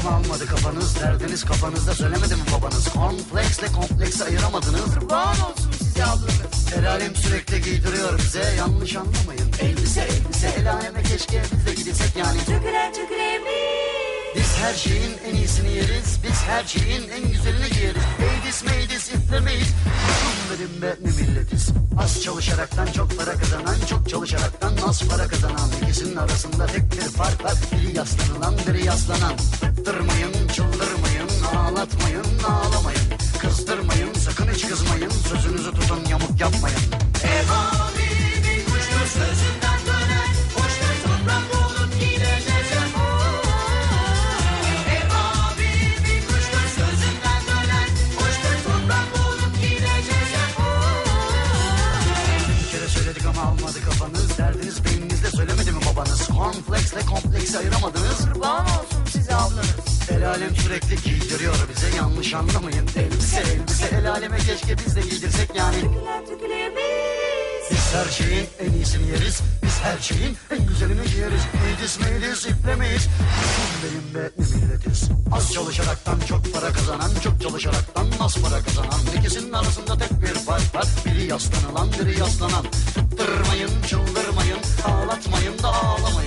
kalmadı kafanız Derdiniz kafanızda söylemedi mi babanız? Komplexle kompleksi ayıramadınız. Kurban olsun size ablanız. El alem sürekli giydiriyor bize Yanlış anlamayın. Elbise elbise. El aleme keşke biz de gidilsek yani. Tökülen tökülemiş. Biz her şeyin en iyisini her şeyin en güzelini giyeriz Eydis meydis iflemeyiz Bunların be ne milletiz? Az çalışaraktan çok para kazanan Çok çalışaraktan az para kazanan. İkisinin arasında tek bir fark var. Biri yaslanılan biri yaslanan. Bıktırmayın çıldırmayın Ağlatmayın ağlamayın. Kızdırmayın sakın hiç kızmayın. Sözünüzü tutun yamuk yapmayın. Ebabimin alem sürekli giydiriyor bize. Yanlış anlamayın. Elbise elbise. El aleme keşke biz de giydirsek yani. Biz her şeyin en iyisini yeriz. Biz her şeyin en güzelini giyeriz Meydis meydis iplemeyiz. Benim be ne milletiz Az çalışaraktan çok para kazanan Çok çalışaraktan az para kazanan. İkisinin arasında tek bir fark var. Biri yaslanılan biri yaslanan. Tutturmayın çıldırmayın. Ağlatmayın da ağlamayın